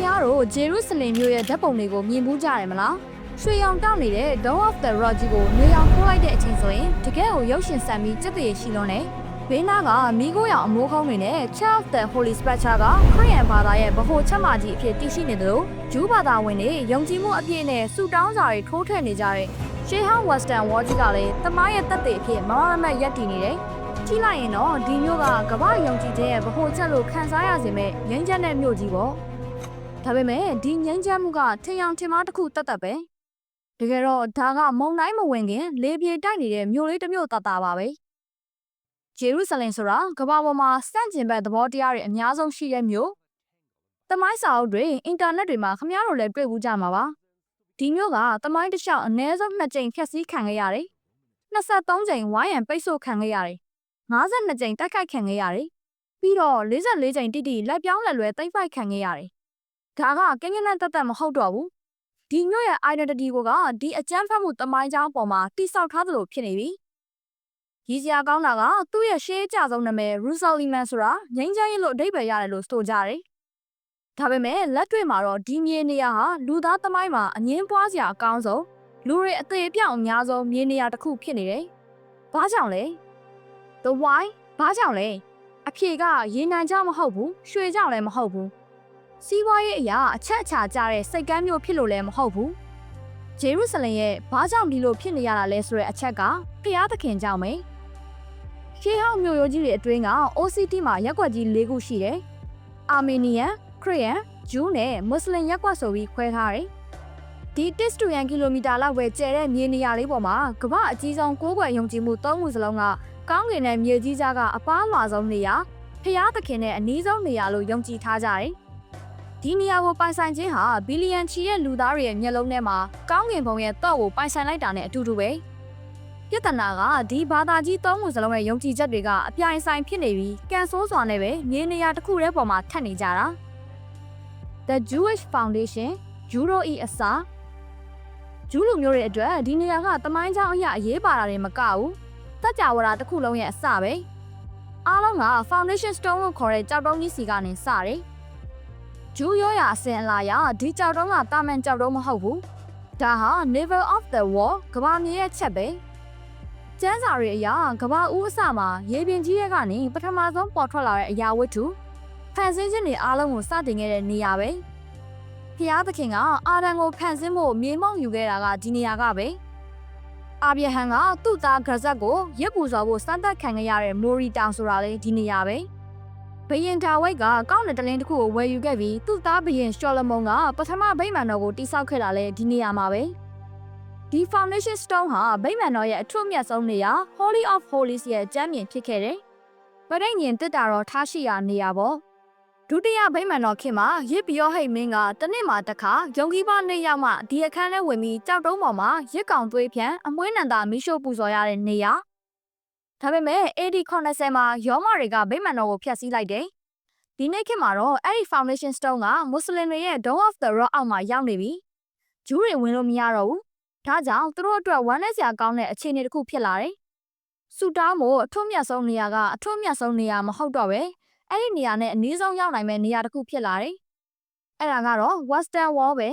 များတို့ဂျေရုဆလင်မြို့ရဲ့ဓာတ်ပုံတွေကိုမြင်မှုကြတယ်မလားရွှေရောင်တောက်နေတဲ့ Dawn of the Rock ကြီးကိုနေရောင်ထိုးလိုက်တဲ့အချိန်ဆိုရင်တကယ်ကိုရုပ်ရှင်ဆန်ပြီးစက်တရေရှိလွန်းနေဘေးနားကမိခိုးရောင်အမိုးခုံးတွေနဲ့ Child of the Holy Spectre ကခရစ်ယာန်ဘာသာရဲ့ဗဟိုချက်မကြီးအဖြစ်တည်ရှိနေတယ်လို့ဂျူးဘာသာဝင်တွေယုံကြည်မှုအပြည့်နဲ့ဆုတောင်းစာတွေထိုးထွက်နေကြတဲ့ရှေးဟောင်း Western Wall ကြီးကလည်းတမိုင်းရဲ့တက်တဲ့အဖြစ်မမမတ်ရပ်တည်နေတယ်ကြည့်လိုက်ရင်တော့ဒီမျိုးကကမ္ဘာယုံကြည်ခြင်းရဲ့ဗဟိုချက်လို့ခံစားရစေမဲ့ငြိမ်းချမ်းတဲ့မြို့ကြီးပေါ့ ဒါပေမဲ့ဒီငြိမ်းချမ်းမှုကထင်အောင်ထင်မှားတစ်ခုတတ်တတ်ပဲတကယ်တော့ဒါကမုံတိုင်းမဝင်ခင် လေပြေတိုက်နေတဲ့မြို့လေးတစ်မြို့တတ်တာပါပဲဂျေရုဆလင်ဆိုတာကမ္ဘာပေါ်မှာစန့်ကျင်ဘက်သဘောတရားတွေအများဆုံးရှိတဲ့မြို့တမိုင်းစာအုပ်တွေအင်တာနက်တွေမှာခမည်းတော်လည်းတွေ့ဘူးကြမှာပါဒီမြို့ကတမိုင်းတစ်လျှောက်အနည်းဆုံး2ကြိမ်ဖျက်ဆီးခံခဲ့ရတယ်23ကြိမ်ဝိုင်းရန်ပိတ်ဆို့ခံခဲ့ရတယ်52ကြိမ်တိုက်ခိုက်ခံခဲ့ရတယ်ပြီးတော့44ကြိမ်တိတိလက်ပြောင်းလက်လွဲတိမ့်ပိုက်ခံခဲ့ရတယ် ဒါကကင်းကင်းနဲ့တက်တက်မဟုတ်တော့ဘူးဒီမြို့ရဲ့ identity ကိုကဒီအကြမ်းဖက်မှုတမိုင်းကြောင်းပေါ်မှာတိဆောက်ထားသလိုဖြစ်နေပြီရည်စရာကောင်းတာကသူ့ရဲ့ရှေးအကြဆုံးနာမည် Rusaliman ဆိုတာငိမ့်ချမ်းရေးလို့အဓိပ္ပာယ်ရတယ်လို့ဆိုကြတယ်ဒါပေမဲ့လက်တွေ့မှာတော့ဒီမြေနေရာဟာလူသားသမိုင်းမှာအငင်းပွားစရာအကောင်းဆုံးလူတွေအသေးအပြောင်အများဆုံးမြေနေရာတစ်ခုဖြစ်နေတယ်။ဘာကြောင့်လဲ The why ဘာကြောင့်လဲအဖြေကရေနံကြောင့်မဟုတ်ဘူးရွှေကြောင့်လည်းမဟုတ်ဘူး စီးပွားရေးအရာအချက်အချာကျတဲ့စိတ်ကမ်းမျိုးဖြစ်လို့လည်းမဟုတ်ဘူးဂျေရုဆလင်ရဲ့ဘာကြောင့်ဒီလိုဖြစ်နေရတာလဲဆိုတဲ့အချက်ကဖျားသခင်ကြောင့်ပဲရှေးဟောင်းမြို့ရိုးကြီးတွေအတွင်းက OCT မှာရက်ွက်ကြီး၄ခုရှိတယ်အာမေနီယန်ခရစ်ယာန်ဂျူးနဲ့မွတ်စလင်ရက်ကွက်ဆိုပြီးခွဲထားတယ်ဒီတစ်စတူရန်ကီလိုမီတာလောက်ပဲကျယ်တဲ့မြေနေရာလေးပေါ်မှာကမ္ဘာအကြီးဆုံးကိုးကွယ်ယုံကြည်မှု၃ခုစလုံးကကောင်းကင်နဲ့မြေကြီးကြားကအပားလွှာဆုံးနေရာဖျားသခင်နဲ့အနီးဆုံးနေရာလို့ယုံကြည်ထားကြတယ်။ ဒီနေရာကိုပိုင်ဆိုင်ခြင်းဟာဘီလီယံချီရဲ့လူသားတွေရဲ့မျက်လုံးထဲမှာကောင်းကင်ဘုံရဲ့တော့ကိုပိုင်ဆိုင်လိုက်တာနဲ့အတူတူပဲ။ပြဿနာကဒီဘာသာကြီးသုံးခုစလုံးရဲ့ယုံကြည်ချက်တွေကအပြိုင်ဆိုင်ဖြစ်နေပြီးကန်ဆိုးစွာနဲ့ပဲမြေနေရာတစ်ခုတည်းပေါ်မှာထပ်နေကြတာ။ The Jewish Foundation Euro E အစာဂျူးလူမျိုးတွေအတွက်ဒီနေရာကတမိုင်းချောင်းအရာအရေးပါတာတွေမကဘူး။တက်ကြဝဠာတစ်ခုလုံးရဲ့အစပဲ။အားလုံးက foundation stone လို့ခေါ်တဲ့ကြောက်တုံးကြီးစီကနေစတယ်။ ဂျူးရောရာအစင်အလာရဒီကြောက်တုံးကတာမန်ကြောက်တုံးမဟုတ်ဘူး။ဒါဟာ navel of the wall ကဘာမြေရဲ့ချက်ပဲ။ကျန်းစာတွေအရာကဘာဦးအစမှာရေပြင်ကြီးရဲ့ကနေပထမဆုံးပေါ်ထွက်လာတဲ့အရာဝတ္ထုဖန်ဆင်းခြင်းတွေအားလုံးကိုစတင်ခဲ့တဲ့နေရာပဲ။ဖျားသခင်ကအာဒံကိုဖန်ဆင်းဖို့မြေမောက်ယူခဲ့တာကဒီနေရာကပဲ။အာဗြဟံကသူ့သားဂရဇက်ကိုရစ်ပူစွာဖို့စမ်းသပ်ခံခဲ့ရတဲ့မိုရီတောင်ဆိုတာလေဒီနေရာပဲ။ ဘယင်ဒါဝိတ်ကကောင်းတဲ့တလင်းတစ်ခုကိုဝယ်ယူခဲ့ပြီးသူ့သားဘယင်ရှော်လမုန်ကပထမဗိမာန်တော်ကိုတိစောက်ခဲ့တာလေဒီနေရာမှာပဲ။ဒီ foundation stone ဟာဗိမာန်တော်ရဲ့အထွတ်အမြတ်ဆုံးနေရာ Holy of Holies ရဲ့ကျမ်းမြင်ဖြစ်ခဲ့တယ်။ပရိညင်တစ်တာတော်ထားရှိရာနေရာပေါ့။ဒုတိယဗိမာန်တော်ခင်မှာရစ်ပြောဟိတ်မင်းကတနစ်မှာတစ်ခါယုံကြီးပါနေရောက်မှဒီအခန်းထဲဝင်ပြီးကြောက်တုံးပေါ်မှာရစ်ကောင်သွေးဖြန့်အမွှေးနံတာမီးရှို့ပူဇော်ရတဲ့နေရာ ဒါပေမဲ့ AD 80မှာယောမတွေကဗိမာန်တော်ကိုဖျက်ဆီးလိုက်တယ်ဒီနေ့ခေတ်မှာတော့အဲ့ဒီ foundation stone ကမွတ်စလင်တွေရဲ့ Dome of the Rock အောက်မှာရောက်နေပြီဂျူးတွေဝင်လို့မရတော့ဘူးဒါကြောင့်သူတို့အတွက်ဝမ်းနည်းစရာကောင်းတဲ့အခြေအနေတစ်ခုဖြစ်လာတယ်ဆူတောင်းမို့အထွတ်မြတ်ဆုံးနေရာကအထွတ်မြတ်ဆုံးနေရာမဟုတ်တော့ပဲအဲ့ဒီနေရာနဲ့အနည်းဆုံးရောက်နိုင်မဲ့နေရာတစ်ခုဖြစ်လာတယ်။အဲ့ဒါကတော့ Western Wall ပဲ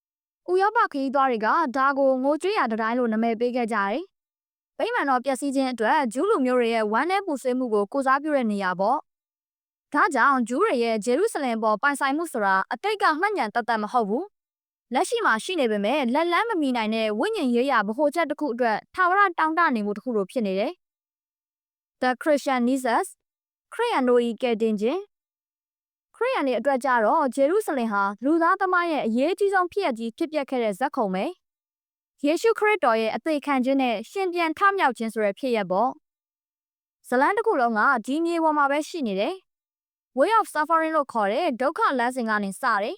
။ဥရောပခရီးသွားတွေကဒါကိုငိုကြွေးရတတိုင်းလို့နာမည်ပေးခဲ့ကြတယ်။ ဗိမာန်တော်ပျက်စီးခြင်းအတွက်ဂျူးလူမျိုးတွေရဲ့ဝမ်းနည်းပူဆွေးမှုကိုကိုစားပြုတဲ့နေရာပေါ့။ဒါကြောင့်ဂျူးတွေရဲ့ဂျေရုဆလင်ပေါ်ပိုင်ဆိုင်မှုဆိုတာအတိတ်ကမှတ်ဉာဏ်တတ်တတ်မဟုတ်ဘူး။လက်ရှိမှာရှိနေပေမဲ့လက်လန်းမမီနိုင်တဲ့ဝိညာဉ်ရေးရာဗဟိုချက်တစ်ခုအတွက်ထာဝရတောင်းတနေမှုတစ်ခုလိုဖြစ်နေတယ်။ The Christian Nieces ခရိယန်တို့ဤကဲတင်ခြင်းခရိယန်တွေအတွက်ကြတော့ဂျေရုဆလင်ဟာလူသားသမိုင်းရဲ့အရေးကြီးဆုံးဖြစ်ရကြီးဖြစ်ပျက်ခဲ့တဲ့ဇက်ခုံပဲ ယေရှုခရစ်တော်ရဲ့အသေးခံခြင်းနဲ့ရှင်ပြန်ထမြောက်ခြင်းဆိုတဲ့ဖြစ်ရပေါ့ဇလန်းတစ်ခုလုံးကဒီမြေပေါ်မှာပဲရှိနေတယ် way of suffering လို့ခေါ်တဲ့ဒုက္ခလမ်းစဉ်ကနေစတယ်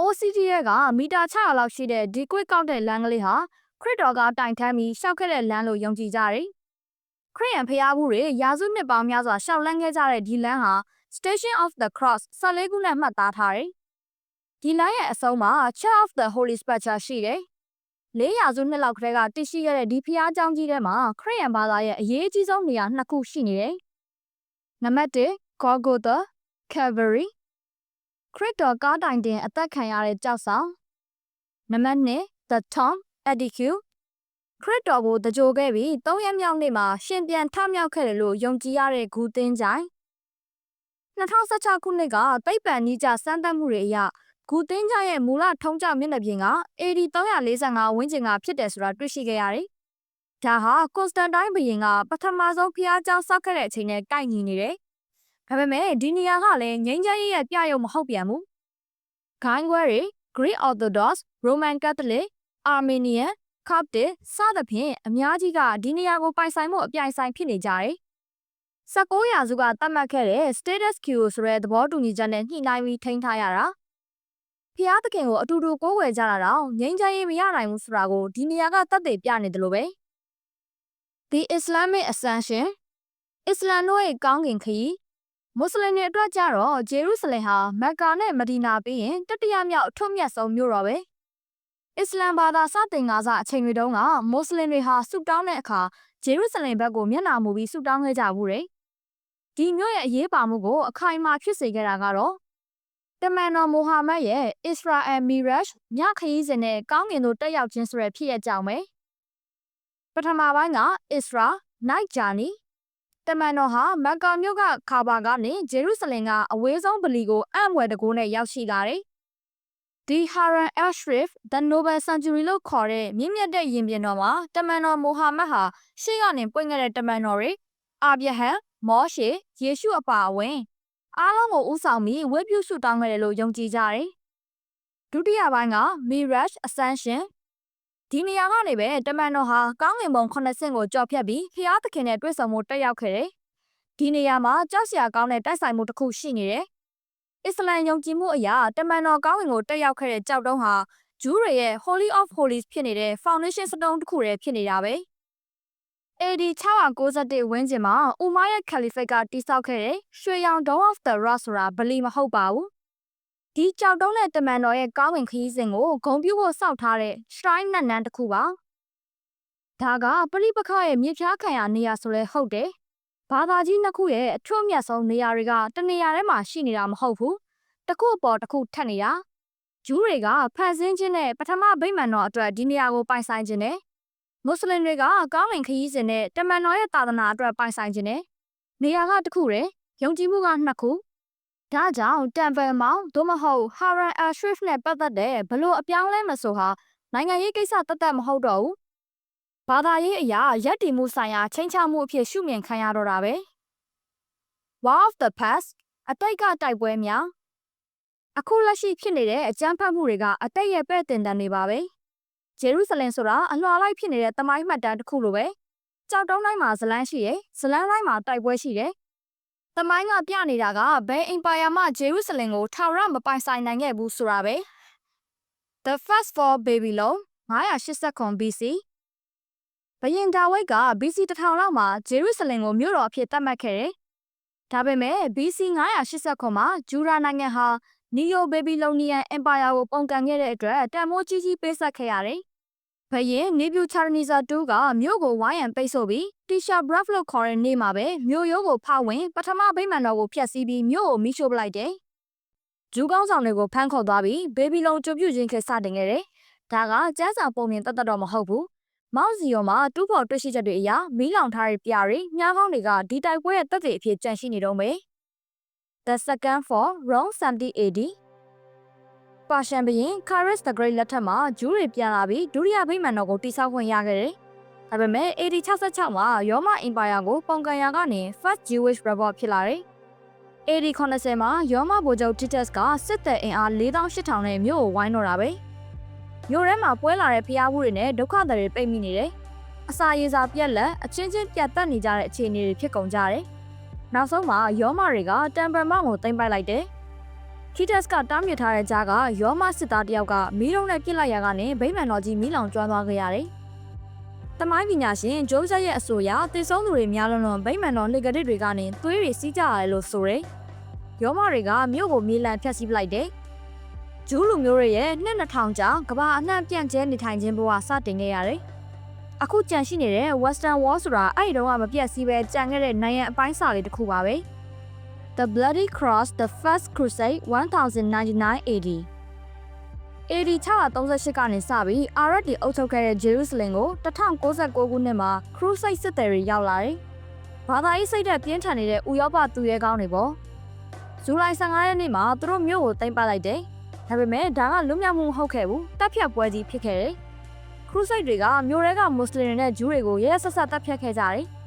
OCD ရဲ့ကမီတာ600လောက်ရှိတဲ့ဒီကွစ်ကောက်တဲ့လမ်းကလေးဟာခရစ်တော်ကတိုင်ထမ်းပြီးရှောက်ခဲ့တဲ့လမ်းလို့ယုံကြည်ကြတယ်ခရိယန်ဖျားဘူးတွေရာစုနှစ်ပေါင်းများစွာရှောက်လန်းခဲ့ကြတဲ့ဒီလမ်းဟာ Station of the Cross 14ခုနဲ့မှတ်သားထားတယ်။ဒီလမ်းရဲ့အဆုံးမှာ Church of the Holy Sepulchre ရှိတယ်။ လေးရာစုနှစ်လောက်ကတည်းကတည်ရှိခဲ့တဲ့ဒီဖျားကျောင်းကြီးထဲမှာခရိယန်ဘာသာရဲ့အရေးကြီးဆုံးနေရာနှစ်ခုရှိနေတယ်။နံပါတ်1 Golgotha Calvary ခရစ်တော်ကားတိုင်တင်အသက်ခံရတဲ့ကြောက်ဆောင်နံပါတ်2 The Tom Attitude ခရစ်တော်ကိုတကြိုခဲ့ပြီး၃ရက်မြောက်နေ့မှာရှင်ပြန်ထမြောက်ခဲ့တယ်လို့ယုံကြည်ရတဲ့ဂူသင်းကြိုင်2016ခုနှစ်ကသိပ္ပံနည်းကျစမ်းသပ်မှုတွေအရ ဂူသိန်းကြရဲ့မူလထုံးကျောက်မျက်နှာပြင်က AD 345ဝန်းကျင်ကဖြစ်တယ်ဆိုတာတွေ့ရှိခဲ့ရတယ်။ဒါဟာကွန်စတန်တိုင်းဘုရင်ကပထမဆုံးဖျားကျောင်းဆောက်ခဲ့တဲ့အချိန်နဲ့ကိုက်ညီနေတယ်။ဒါပေမဲ့ဒီနေရာကလည်းငိမ့်ချရဲ့ရဲ့ပြယုံမဟုတ်ပြန်ဘူး။ဂိုင်းခွဲတွေ Greek Orthodox, Roman Catholic, Armenian, Coptic စသဖြင့်အများကြီးကဒီနေရာကိုပိုင်ဆိုင်မှုအပြိုင်ဆိုင်ဖြစ်နေကြတယ်။19ရာစုကသတ်မှတ်ခဲ့တဲ့ status quo ဆိုတဲ့သဘောတူညီချက်နဲ့ညှိနှိုင်းပြီးထိန်းထားရတာ ဖျားသခင်ကိုအတူတူကိုးကွယ်ကြတာတော့ငြိမ်းချမ်းရေးမရနိုင်ဘူးဆိုတာကိုဒီနေရာကသက်သေပြနေတယ်လို့ပဲ။ The Islamic Ascension အစ္စလမ်တို့ရဲ့ကောင်းကင်ခရီးမွတ်စလင်တွေအတွက်ကြတော့ဂျေရုဆလင်ဟာမက္ကာနဲ့မဒီနာပြီးရင်တတိယမြောက်အထွတ်မြတ်ဆုံးမြို့တော်ပဲအစ္စလမ်ဘာသာစတင်ကားစအချိန်တွေတုန်းကမွတ်စလင်တွေဟာဆုတောင်းတဲ့အခါဂျေရုဆလင်ဘက်ကိုမျက်နှာမူပြီးဆုတောင်းခဲ့ကြဘူးတဲ့ဒီမြို့ရဲ့အရေးပါမှုကိုအခိုင်အမာဖြစ်စေခဲ့တာကတော့ တမန်တော်မိုဟာမက်ရဲ့ Israel Miraj ညခရီးစဉ်နဲ့ကောင်းကင်သို့တက်ရောက်ခြင်းဆိုတဲ့ဖြစ်ရကြောင်းပဲပထမပိုင်းက Isra Night Journey တမန်တော်ဟာမက္ကာမြို့ကခါဘာကနေဂျေရုဆလင်ကအဝေးဆုံးဗလီကိုအံ့ဖွယ်တကူနဲ့ရောက်ရှိလာတယ်။ဒီ Haran al-Sharif the Noble Sanctuary လို့ခေါ်တဲ့မြင့်မြတ်တဲ့ရင်ပြင်တော်မှာတမန်တော်မိုဟာမက်ဟာရှေ့ကနေပွင့်ခဲ့တဲ့တမန်တော်တွေအာဗြဟံမောရှေယေရှုအပါအဝင် အားလုံးကိုဥဆောင်ပြီးဝတ်ပြုဆုတောင်းခဲ့တယ်လို့ယုံကြည်ကြတယ်။ဒုတိယပိုင်းက Mirage Ascension ဒီနေရာကနေပဲတမန်တော်ဟာကောင်းငင်ဘုံ9ဆင့်ကိုကြော်ဖြတ်ပြီးဖျားသခင်နဲ့တွေ့ဆုံမှုတက်ရောက်ခဲ့တယ်။ဒီနေရာမှာကြောက်စရာကောင်းတဲ့တိုက်ဆိုင်မှုတစ်ခုရှိနေတယ်။အစ္စလမ်ယုံကြည်မှုအရာတမန်တော်ကောင်းငင်ကိုတက်ရောက်ခဲ့တဲ့ကြောက်တုံးဟာဂျူးတွေရဲ့ Holy of Holies ဖြစ်နေတဲ့ Foundation Stone တစ်ခုတည်းဖြစ်နေတာပဲ။ AD 691ဝန်းကျင်မှာဥမာရဲ့ Caliphate ကတိစောက်ခဲ့တဲ့ရွှေရောင် Dome of the Rock ဆိုတာဗလီမဟုတ်ပါဘူး။ဒီကြောက်တုံးတဲ့တမန်တော်ရဲ့ကောင်းဝင်ခရီးစဉ်ကိုဂုံပြူဖို့စောက်ထားတဲ့ shrine နတ်နန်းတစ်ခုပါဒါကပရိပခရဲ့မြေဖြားခံရနေရဆိုလဲဟုတ်တယ်ဘာသာကြီးနှစ်ခုရဲ့အထွတ်မြတ်ဆုံးနေရာတွေကတနေရာထဲမှာရှိနေတာမဟုတ်ဘူးတစ်ခုအပေါ်တစ်ခုထပ်နေတာဂျူးတွေကဖန်ဆင်းခြင်းနဲ့ပထမဗိမာန်တော်အတွက်ဒီနေရာကိုပိုင်ဆိုင်ခြင်းနဲ့ မွတ်စလင်တွေကကောင်းဝင်ခရီးစဉ်နဲ့တမန်တော်ရဲ့သာသနာအတွက်ပိုင်ဆိုင်ခြင်းနဲ့နေရာကတစ်ခုတည်းယုံကြည်မှုကနှစ်ခုဒါကြောင့်တမ်ပယ်မောင်သို့မဟုတ်ဟာရန်အာရှရစ်နဲ့ပတ်သက်တဲ့ဘလို့အပြောင်းလဲမဆိုဟာနိုင်ငံရေးကိစ္စတသက်မဟုတ်တော့ဘူးဘာသာရေးအရာရက်တည်မှုဆိုင်ရာချိန်ချမှုအဖြစ်ရှုမြင်ခံရတော့တာပဲ War of the Past အတိတ်ကတိုက်ပွဲများအခုလက်ရှိဖြစ်နေတဲ့အကြမ်းဖက်မှုတွေကအတိတ်ရဲ့ပဲ့တင်တန်တွေပါပဲ ဂျေရုဆလင်ဆိုတာအလွှာလိုက်ဖြစ်နေတဲ့တမိုင်းမှတ်တမ်းတစ်ခုလိုပဲကြောက်တုံးတိုင်းမှာဇလန်းရှိရယ်ဇလန်းတိုင်းမှာတိုက်ပွဲရှိတယ်။တမိုင်းကပြနေတာကဘယ်အင်ပါယာမှဂျေရုဆလင်ကိုထာဝရမပိုင်ဆိုင်နိုင်ခဲ့ဘူးဆိုတာပဲ။ The First for Babylon 989 BC ဘယင်ဒါဝိတ်က BC 1000လောက်မှာဂျေရုဆလင်ကိုမြို့တော်အဖြစ်သတ်မှတ်ခဲ့တယ်။ဒါပေမဲ့ BC 989မှာဂျူရာနိုင်ငံဟာနီယိုဘေဘီလိုနီယန်အင်ပါယာကိုပုံကန်ခဲ့တဲ့အတွက်တန်မိုးကြီးကြီးပေးဆက်ခဲ့ရတယ် ဘရင်နေပြူချာရနီဇာတူကမြို့ကိုဝိုင်းရန်ပိတ်ဆို့ပြီးတီရှာဘရက်ဖလို့ခေါ်တဲ့နေ့မှာပဲမြို့ရိုးကိုဖောက်ဝင်ပထမဗိမာန်တော်ကိုဖျက်ဆီးပြီးမြို့ကိုမိရှို့ပလိုက်တယ်။ဂျူးကောင်းဆောင်တွေကိုဖမ်းခေါ်သွားပြီးဘေဘီလုံကျုပ်ပြုခြင်းခေတ်စတင်ခဲ့တယ်။ဒါကကျန်းစာပုံမြင်တတ်တတော့မဟုတ်ဘူး။မောက်စီယောမှာတူးဖော်တွေ့ရှိချက်တွေအရမီးလောင်ထားတဲ့ပြားတွေမြားကောင်းတွေကဒီတိုက်ပွဲရဲ့တပ်တွေအဖြစ်ကြန့်ရှိနေတော့မယ်။ The second for Rome 70 AD ပါရှန်ဘရင် Cyrus the Great လက်ထက်မှာဂျူးတွေပြန်လာပြီးဒုတိယဗိမာန်တော်ကိုတိစောက်ခွင့်ရခဲ့တယ်။ဒါပေမဲ့ AD 66မှာရောမအင်ပါယာကိုပုံကန်ရာကနေ First Jewish Revolt ဖြစ်လာတယ်။ AD 90မှာရောမဗိုလ်ချုပ် Titus ကစစ်တပ်အင်အား4800နဲ့မြို့ကိုဝိုင်းတော့တာပဲ။မြို့ထဲမှာပွဲလာတဲ့ဖျားဘူးတွေနဲ့ဒုက္ခသည်တွေပိတ်မိနေတယ်။အစာရေစာပြက်လက်အချင်းချင်းပြတ်တက်နေကြတဲ့အခြေအနေတွေဖြစ်ကုန်ကြတယ်။နောက်ဆုံးမှာရောမတွေကတမ်ပယ်မောင်ကိုသိမ်းပိုက်လိုက်တယ်။ ခီတက်စ်ကတားမြစ်ထားတဲ့ကြားကရောမစစ်သားတယောက်ကမီးလုံးနဲ့ပြစ်လိုက်ရကနေဗိမာန်တော်ကြီးမီးလောင်ကျွမ်းသွားခဲ့ရတယ်။တမိုင်းပညာရှင်ဂျိုးဇက်ရဲ့အဆိုအရတည်ဆုံးသူတွေများလွန်းလွန်းဗိမာန်တော်လေကတစ်တွေကနေသွေးတွေစီးကြရတယ်လို့ဆိုရယ်။ရောမတွေကမြို့ကိုမြေလံဖျက်ဆီးပလိုက်တယ်။ဂျူးလူမျိုးတွေရဲ့နှစ်2000ကြာကဘာအနှံ့ပြန့်ကျဲနေထိုင်ခြင်းဘဝစတင်ခဲ့ရတယ်။အခုကြန့်ရှိနေတဲ့ Western Wall ဆိုတာအဲ့ဒီတော့ကမပြတ်စည်းပဲကြံခဲ့တဲ့နိုင်ငံအပိုင်းစာလေးတစ်ခုပါပဲ။ The Bloody Cross The First Crusade 1099 AD AD 638ကနေစပြီးအာရတ်တီအုပ်ချုပ်ခဲ့တဲ့ဂျေရုဆလင်ကို1096ခုနှစ်မှာ Crusade စစ်သည်တွေရောက်လာတယ်။ဘာသာရေးစိတ်သက်ပြင်းထန်နေတဲ့ဥရောပသူရဲကောင်းတွေပေါ့။ဇူလိုင်15ရက်နေ့မှာသူတို့မြို့ကိုသိမ်းပိုက်လိုက်တယ်။ဒါပေမဲ့ဒါကလွတ်မြောက်မှုမဟုတ်ခဲ့ဘူး။တပ်ဖြတ်ပွဲကြီးဖြစ်ခဲ့တယ်။ Crusade တွေကမြို့ရဲကမွတ်စလင်တွေနဲ့ဂျူးတွေကိုရဲရဲဆက်ဆက်တပ်ဖြတ်ခဲ့ကြတယ်။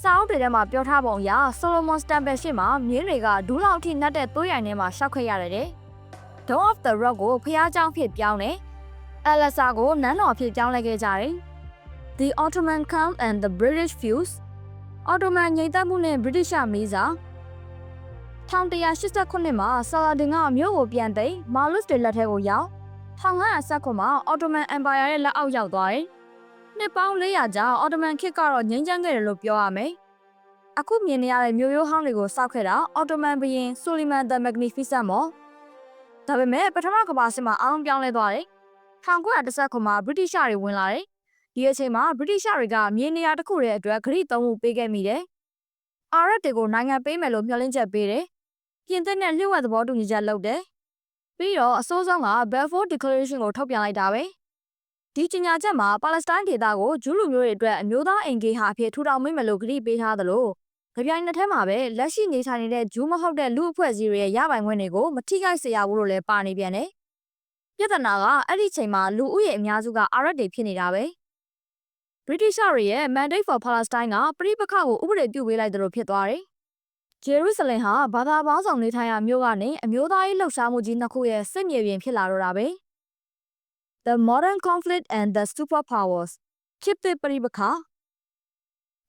စာအုပ်တွေထဲမှာပြောထားပုံအရဆိုလိုမွန်စတမ်ပယ်ရှေ့မှာမြင်းတွေကဒူးလောက်အထိနှက်တဲ့သွေးရိုင်ထဲမှာရှောက်ခဲ့ရတယ်။ Dawn of the Rock ကိုဖျားကြောင်းဖြစ်ပြောင်းတယ်။ Elsa ကိုနန်းတော်ဖြစ်ပြောင်းလဲခဲ့ကြတယ်။ The Ottoman Count and the British Fuse အော်တိုမန်ညီတပ်မှုနဲ့ဗြိတိရှမီးစာ1189မှာဆာလာဒင်ကမြို့ကိုပြန်သိမ်းမာလုစ်တွေလက်ထဲကိုရောက်1519မှာအော်တိုမန်အမ်ပါယာရဲ့လက်အောက်ရောက်သွားတယ်။ နှစ်ပေါင်း400ကြာအော်တိုမန်ခေတ်ကတော့ငြိမ်းချမ်းခဲ့တယ်လို့ပြောရမယ်။အခုမြင်နေရတဲ့မြို့ရိုးဟောင်းတွေကိုစောက်ခဲ့တာအော်တိုမန်ဘုရင်ဆိုလီမန် the Magnificent မော်ဒါပေမဲ့ပထမကမ္ဘာစစ်မှာအားလုံးပြောင်းလဲသွားတယ်။1919မှာဗြိတိရှတွေဝင်လာတယ်။ဒီအချိန်မှာဗြိတိရှတွေကမြေနေရာတစ်ခုရဲ့အတွက်ဂရိသုံးမှုပေးခဲ့မိတယ်။အာရပ်တွေကိုနိုင်ငံပေးမယ်လို့မျှော်လင့်ချက်ပေးတယ်။ပြင်သစ်နဲ့လျှို့ဝှက်သဘောတူညီချက်လုပ်တယ်။ပြီးတော့အစိုးဆုံးက Balfour Declaration ကိုထုတ်ပြန်လိုက်တာပဲ။ ဒီကြေညာချက်မှာပါလက်စတိုင်းဒေသကိုဂျူးလူမျိုးတွေအတွက်အမျိုးသားအင်ဂေဟာအဖြစ်ထူထောင်မိမယ်လို့ဂရိပေးထားသလိုကြပြိုင်နှစ်ထဲမှာပဲလက်ရှိနေထိုင်နေတဲ့ဂျူးမဟုတ်တဲ့လူအဖွဲ့အစည်းတွေရဲ့ရပိုင်ခွင့်တွေကိုမထိခိုက်စေရဘူးလို့လည်းပါနေပြန်တယ်။ပြဿနာကအဲ့ဒီချိန်မှာလူဦးရေအများစုကအာရပ်တွေဖြစ်နေတာပဲ။ British တွေရဲ့ Mandate for Palestine ကပြိပခကိုဥပဒေပြုပေးလိုက်တယ်လို့ဖြစ်သွားတယ်။ဂျေရုဆလင်ဟာဘာသာပေါင်းစုံနေထိုင်ရာမြို့ကနေအမျိုးသားရေးလှုပ်ရှားမှုကြီးနှစ်ခုရဲ့စစ်မြေပြင်ဖြစ်လာတော့တာပဲ။ The Modern Conflict and the Superpowers ဖြစ်တဲ့ပြိပခ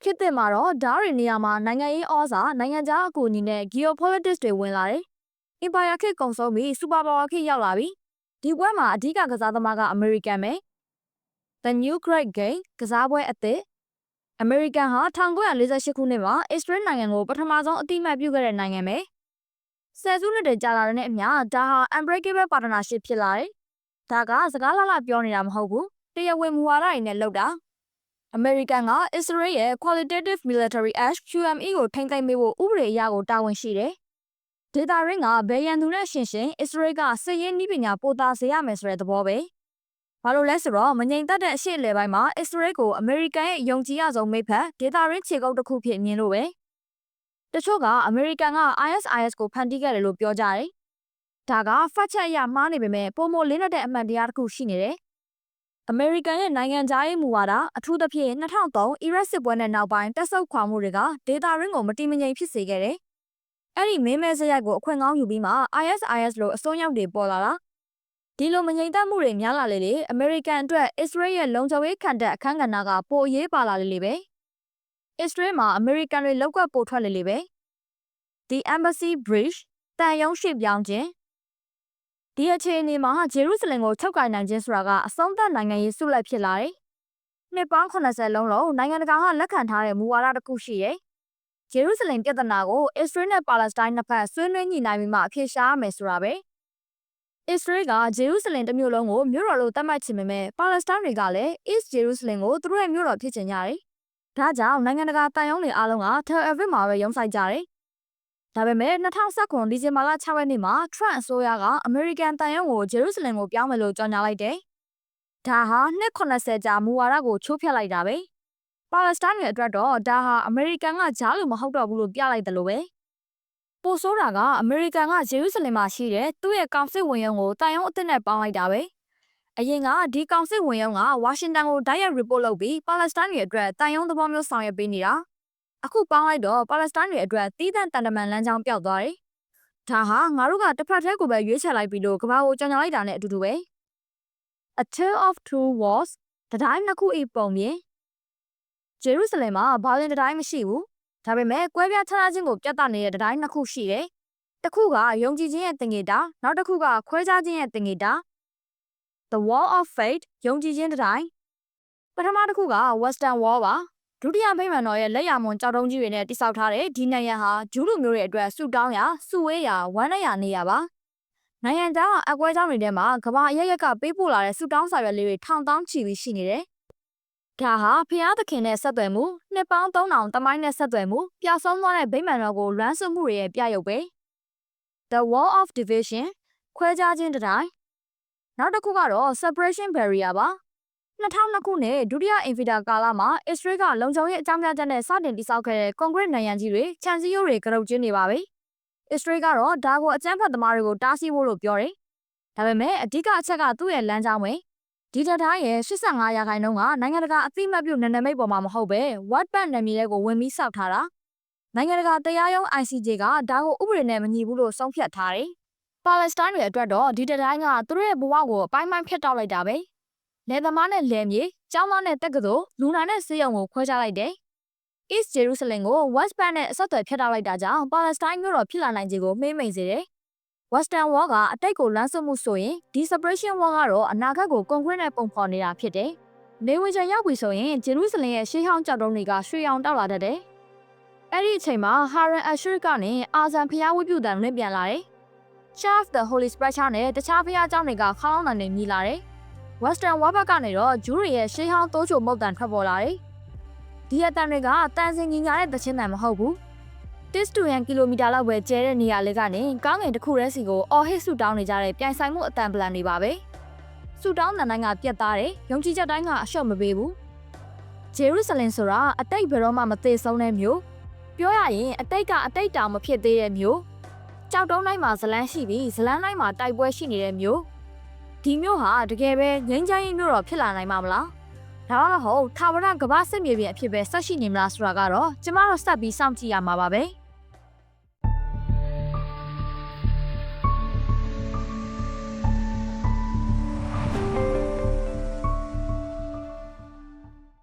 ခေတ်သစ်မှာတော့ဓာတ်ရီနေရာမှာနိုင်ငံရေးဩဇာနိုင်ငံခြားအကူအညီနဲ့ geopolitics တွေဝင်လာတယ်။ Empire ခေတ်ကုံဆုံးပြီး Super Power ခေတ်ရောက်လာပြီ။ဒီပွဲမှာအဓိကကစားသမားက American ပဲ။ The New Great Game ကစားပွဲအသစ် American ဟာ1948ခုနှစ်မှာ Israel နိုင်ငံကိုပထမဆုံးအတိအမှတ်ပြုခဲ့တဲ့နိုင်ငံပဲ။ဆယ်စုနှစ်တွေကြာလာတဲ့အမျှဒါဟာ Unbreakable Partnership ဖြစ်လာတယ်။ ဒါကစကားလှလှပြောနေတာမဟုတ်ဘူး။တရားဝင်မူဝါဒတွေနဲ့လုပ်တာ။ American က Israel ရဲ့ Qualitative Military Act QME ကိုထိမ့်သိမ်းပေးဖို့ဥပဒေအရကိုတာဝန်ရှိတယ်။ဒေတာရင်းကဘယ်ရန်သူနဲ့ရှင်ရှင် Israel ကစစ်ရေးနည်းပညာပိုသားစေရမယ်ဆိုတဲ့သဘောပဲ။ဘာလို့လဲဆိုတော့မငြိမ်သက်တဲ့အရှိအလဲပိုင်းမှာ Israel ကို American ရဲ့ယုံကြည်ရဆုံးမိဖက်ဒေတာရင်းခြေကုပ်တစ်ခုဖြစ်မြင်လို့ပဲ။တချို့က American က ISIS ကိုဖန်တီးခဲ့တယ်လို့ပြောကြတယ်။ ဒါက fact check အရမှားနေပေမဲ့ပုံမလေးနဲ့တဲ့အမှန်တရားတစ်ခုရှိနေတယ်။ American ရဲ့နိုင်ငံခြားရေးမူဝါဒအထူးသဖြင့်2003အီရတ်စစ်ပွဲနဲ့နောက်ပိုင်းတက်ဆုပ်ခွာမှုတွေကဒေတာရင်းကိုမတိမငြိမ်ဖြစ်စေခဲ့တယ်။အဲ့ဒီမင်းမဲစရိုက်ကိုအခွင့်ကောင်းယူပြီးမှ ISIS လို့အစိုးရတွေပေါ်လာတာ။ဒီလိုမငြိမ်သက်မှုတွေများလာလေလေ American အတွက် Israel ရဲ့လုံခြုံရေးခံတဲ့အခန်းကဏ္ဍကပိုအရေးပါလာလေလေပဲ။ Israel မှာ American တွေလောက်ကွက်ပိုထွက်လေလေပဲ။ The Embassy Bridge တန်ယုံရှိပြောင်းခြင်း ဒီအခြေအနေမှာဂျေရုဆလင်ကိုချုပ်ကိုင်နိုင်ခြင်းဆိုတာကအဆုံးသတ်နိုင်ငံရေးဆုလက်ဖြစ်လာတယ်။နှစ်ပေါင်း80လုံးလုံးနိုင်ငံတကာကလက်ခံထားတဲ့မူဝါဒတစ်ခုရှိတယ်။ဂျေရုဆလင်ပြဿနာကိုအစ္စရေးနဲ့ပါလက်စတိုင်းနှစ်ဖက်ဆွေးနွေးညှိနှိုင်းပြီးမှအဖြေရှာရမယ်ဆိုတာပဲ။အစ္စရေးကဂျေရုဆလင်တစ်မြို့လုံးကိုမြို့တော်လို့သတ်မှတ်ချင်ပေမဲ့ပါလက်စတိုင်းတွေကလည်း East Jerusalem ကိုသူတို့ရဲ့မြို့တော်ဖြစ်ချင်ကြတယ်။ဒါကြောင့်နိုင်ငံတကာတန်ယုံတွေအားလုံးက Tel Aviv မှာပဲရုံးဆိုင်ကြတယ်။ ဒါပေမဲ့2019ဒီဇင်ဘာလ6ရက်နေ့မှာ Trump အစိုးရက American တန်ယုံကိုဂျေရုဆလင်ကိုပြောင်းမယ်လို့ကြေညာလိုက်တယ်။ဒါဟာနှစ်80ကြာမူဝါဒကိုချိုးဖျက်လိုက်တာပဲ။ပါလက်စတိုင်းတွေအတွက်တော့ဒါဟာ American ကဂျားလို့မဟုတ်တော့ဘူးလို့ပြလိုက်တယ်လို့ပဲ။ပိုဆိုးတာက American ကဂျေရုဆလင်မှာရှိတဲ့သူ့ရဲ့ကောင်စစ်ဝင်ရုံကိုတန်ယုံအစ်စ်နဲ့ပေါင်းလိုက်တာပဲ။အရင်ကဒီကောင်စစ်ဝင်ရုံကဝါရှင်တန်ကိုတိုက်ရိုက် report လုပ်ပြီးပါလက်စတိုင်းတွေအတွက်တန်ယုံသဘောမျိုးဆောင်ရွက်ပေးနေတာ။ အခုပေါင်းလိုက်တော့ပါလက်စတိုင်းတွေအတွက်တီးသန့်တန်တမန်လမ်းကြောင်းပျောက်သွားတယ်။ဒါဟာငါတို့ကတစ်ဖက်တည်းကိုပဲရွေးချယ်လိုက်ပြီးလို့ကဘာကိုကြောင်ညာလိုက်တာနဲ့အတူတူပဲ။ A Tale of Two Wars တတိုင်းနှစ်ခုဤပုံမြင်ဂျေရုဆလင်မှာဘာလင်တတိုင်းမရှိဘူး။ဒါပေမဲ့ကွဲပြားခြားခြားခြင်းကိုပြသနေတဲ့တတိုင်းနှစ်ခုရှိတယ်။တစ်ခုကယုံကြည်ခြင်းရဲ့တင်ငေတာနောက်တစ်ခုကခွဲခြားခြင်းရဲ့တင်ငေတာ The Wall of Faith ယုံကြည်ခြင်းတတိုင်းပထမတစ်ခုက Western Wall ပါ ဒုတိယဗိမာန်တော်ရဲ့လက်ရမွန်ကြောက်တုံးကြီးတွေနဲ့တိစောက်ထားတဲ့ဒီနိုင်ရန်ဟာဂျူးလူမျိုးတွေအတွက်ဆူတောင်းရာစုဝေးရာဝမ်းနဲ့ရာနေရာပါနိုင်ငံသားကအကွဲကြောင်းတွေထဲမှာကမ္ဘာအရရက်ကပေးပို့လာတဲ့ဆူတောင်းစာရွက်လေးတွေထောင်တောင်းချီပြီးရှိနေတယ်ဒါဟာဖျားသခင်နဲ့ဆက်သွယ်မှုနှစ်ပေါင်း3000တမိုင်းနဲ့ဆက်သွယ်မှုပျောက်ဆုံးသွားတဲ့ဗိမာန်တော်ကိုလွမ်းဆွမှုတွေရဲ့ပြရုပ်ပဲ The Wall of Division ခွဲခြားခြင်းတစ်တိုင်းနောက်တစ်ခုကတော့ Separation Barrier ပါ 2002ခုနှစ်ဒုတိယအင်ဖီတာကာလမှာအစ္စရေးကလုံခြုံရေးအကြောင်းပြချက်နဲ့စတင်တည်ဆောက်ခဲ့တဲ့ကွန်ကရစ်နံရံကြီးတွေခြံစည်းရိုးတွေကရုပ်ကျင်းနေပါပြီအစ္စရေးကတော့ဒါကိုအကြမ်းဖက်သမားတွေကိုတားဆီးဖို့လို့ပြောတယ်ဒါပေမဲ့အဓိကအချက်ကသူ့ရဲ့လမ်းကြောင်းပဲဒီတတိုင်းရဲ့85ရာခိုင်နှုန်းကနိုင်ငံတကာအသိအမှတ်ပြုနယ်နိမိတ်ပေါ်မှာမဟုတ်ပဲ Wattpad နယ်မြေတွေကိုဝင်ပြီးစောက်ထားတာနိုင်ငံတကာတရားရုံး ICJ ကဒါကိုဥပဒေနဲ့မညီဘူးလို့ဆုံးဖြတ်ထားတယ်ပါလက်စတိုင်းတွေအတွက်တော့ဒီတတိုင်းကသူတို့ရဲ့ဘဝကိုအပိုင်းပိုင်းဖြတ်တောက်လိုက်တာပဲ လယ်သမားနဲ့လယ်မြေကျောင်းသားနဲ့တက္ကသိုလ်လူနာနဲ့ဆေးရုံကိုခွဲခြားလိုက်တယ် East Jerusalem ကို West Bank နဲ့အဆက်အသွယ်ဖြတ်တောက်လိုက်တာကြောင့်ပါလက်စတိုင်းမြို့တော်ဖြစ်လာနိုင်ခြေကိုမှေးမိန်စေတယ်။ Western Wall ကအတိတ်ကိုလမ်းဆွမှုဆိုရင်ဒီ separation wall ကတော့အနာဂတ်ကိုကွန်ကရစ်နဲ့ပုံဖော်နေတာဖြစ်တယ်။နေဝင်ချင်ရောက်ပြီဆိုရင်ဂျေရုဆလင်ရဲ့ရှေးဟောင်းကြောက်တုံးတွေကရွှေရောင်တောက်လာတတ်တယ်။အဲ့ဒီအချိန်မှာ Haran Ashur ကနေအာဇန်ဖျားဝတ်ပြုတန်လွင့်ပြန်လာတယ်။ Chef the Holy Sprecher နဲ့တခြားဖျားเจ้าတွေကခေါင်းလောင်းတန်တွေမြည်လာတယ်။ Western Wall ဘက်ကနေတော့ဂျူးတွေရဲ့ရှေးဟောင်းတိုးချိုမုတ်တန်ထွက်ပေါ်လာတယ်။ဒီအတန်တွေကတန်စင်ကြီးညာတဲ့တခြင်းတန်မဟုတ်ဘူး။တစ်စတူရန်ကီလိုမီတာလောက်ပဲကျဲတဲ့နေရာလေးကနေကောင်းငင်တစ်ခုတည်းစီကိုအော်ဟစ်ဆူတောင်းနေကြတဲ့ပြိုင်ဆိုင်မှုအတန်ပလန်တွေပါပဲ။ဆူတောင်းတန်တိုင်းကပြတ်သားတယ်။ယုံကြည်ချက်တိုင်းကအလျှော့မပေးဘူး။ဂျေရုဆလင်ဆိုတာအတိတ်ဘယ်တော့မှမသေးဆုံးတဲ့မြို့။ပြောရရင်အတိတ်ကအတိတ်တောင်မဖြစ်သေးတဲ့မြို့။ကြောက်တုံးတိုင်းမှာဇလန်းရှိပြီးဇလန်းတိုင်းမှာတိုက်ပွဲရှိနေတဲ့မြို့။ ဒီမြို့ဟာတကယ်ပဲငင်းချိုင်းမြို့တော်ဖြစ်လာနိုင်မှာမလား။ဒါတော့ဟုတ်ထာဝရကမ္ဘာစစ်မြေပြင်အဖြစ်ပဲဆက်ရှိနေမလားဆိုတာကတော့ကျမတို့စက်ပြီးစောင့်ကြည့်ရမှာပါပဲ။